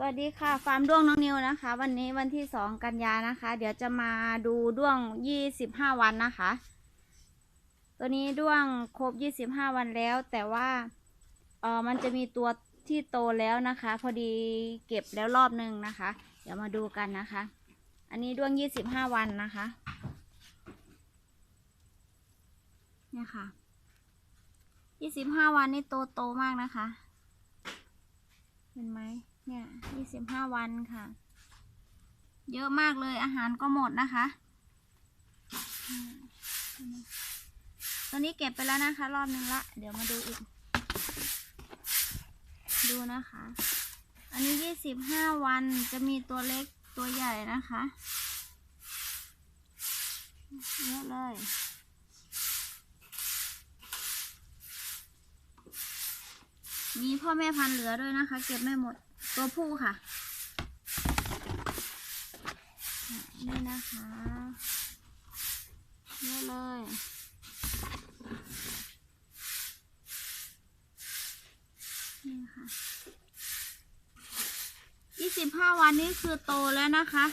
สวัสดีค่ะ ฟาร์มด้วงน้องนิวนะคะ วันนี้วันที่สองกันยานะคะ เดี๋ยวจะมาดูด้วงยี่สิบห้าวันนะคะ ตัวนี้ด้วงครบยี่สิบห้าวันแล้ว แต่ว่าเออมันจะมีตัวที่โตแล้วนะคะ พอดีเก็บแล้วรอบหนึ่งนะคะ เดี๋ยวมาดูกันนะคะ อันนี้ด้วงยี่สิบห้าวันนะคะเนี่ยค่ะยี่สิบห้าวันนี่โตโตมากนะคะ เห็นไหม เนี่ยยี่สิบห้าวันค่ะ เยอะมากเลยอาหารก็หมดนะคะ ตัวนี้เก็บไปแล้วนะคะ รอบนึงละ เดี๋ยวมาดูอีก ดูนะคะ อันนี้ยี่สิบห้าวันจะมีตัวเล็กตัวใหญ่นะคะ เยอะเลยมีพ่อแม่พันธุ์เหลือด้วยนะคะ เก็บไม่หมด ตัวผู้ค่ะ นี่นะคะเยอะเลยนี่ค่ะยี่สิบห้าวันนี้คือโตแล้วนะคะ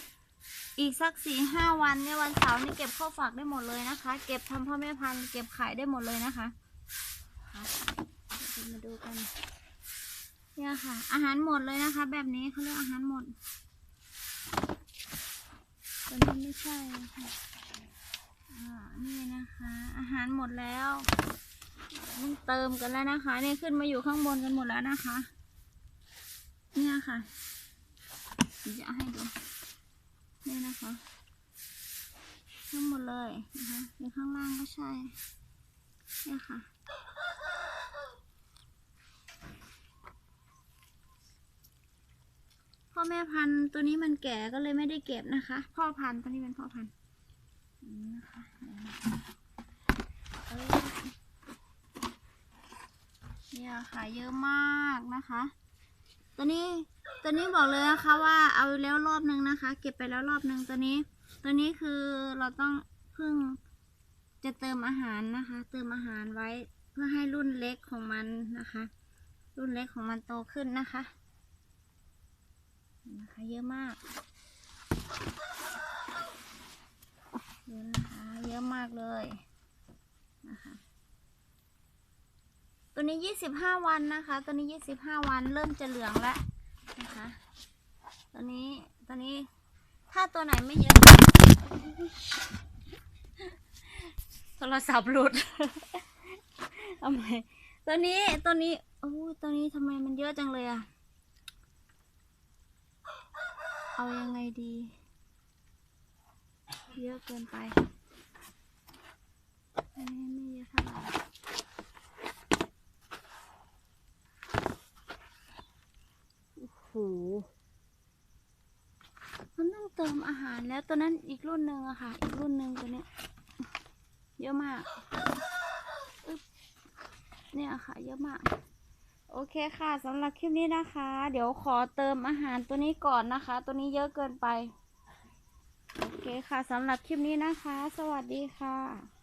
อีกสักสี่ห้าวันเนี่ยวันเสาร์นี่เก็บเข้าฝักได้หมดเลยนะคะ เก็บทำพ่อแม่พันธุ์เก็บขายได้หมดเลยนะคะมาดูกัน เนี่ยค่ะ อาหารหมดเลยนะคะ แบบนี้เขาเรียกอาหารหมดตันี้ไม่ใช่ค่ะอ่านี่นะคะ อาหารหมดแล้วต้องเติมกันแล้วนะคะเนี่ยขึ้นมาอยู่ข้างบนกันหมดแล้วนะคะ เนี่ยค่ะเยวจะให้ดูนี่นะคะทั้งหมดเลยนะคะอยู่ข้างล่างก็ใช่เนี่ยค่ะ พ่อ แม่พันธุ์ตัวนี้มันแก่ก็เลยไม่ได้เก็บนะคะ พ่อพันธุ์ตัวนี้เป็นพ่อพันธุ์นี่ะคะเนี่ยค่ะเยอะมากนะคะ ตัวนี้ตัวนี้บอกเลยนะคะว่าเอาแล้วรอบนึงนะคะ เก็บไปแล้วรอบนึงตัวนี้ ตัวนี้คือเราต้องเพิ่งจะเติมอาหารนะคะ เติมอาหารไว้เพื่อให้รุ่นเล็กของมันนะคะ รุ่นเล็กของมันโตขึ้นนะคะ นะคะเยอะมากเยอะนะคะเยอะมากเลยนะคะตัวนี้ยี่สิบห้าวันนะคะ ตัวนี้ยี่สิบห้าวันเริ่มจะเหลืองแล้วนะคะตัวนี้ตัวนี้ถ้าตัวไหนไม่เยอะ โทรศัพท์หลุดทำไมตัวนี้ตัวนี้โอ้ตัวนี้ทำไมมันเยอะจังเลยอะ เอายังไงดี เยอะเกินไปไม่เยอะเท่าไหร่โอ้โหมันต้องเติมอาหารแล้วตัวนั้นอีกรุ่นหนึ่งอะค่ะ อีกรุ่นหนึ่งตัวเนี้ยเยอะมากเนี่ยค่ะ เยอะมาก โอเคค่ะสำหรับคลิปนี้นะคะ เดี๋ยวขอเติมอาหารตัวนี้ก่อนนะคะ ตัวนี้เยอะเกินไป โอเคค่ะสำหรับคลิปนี้นะคะ สวัสดีค่ะ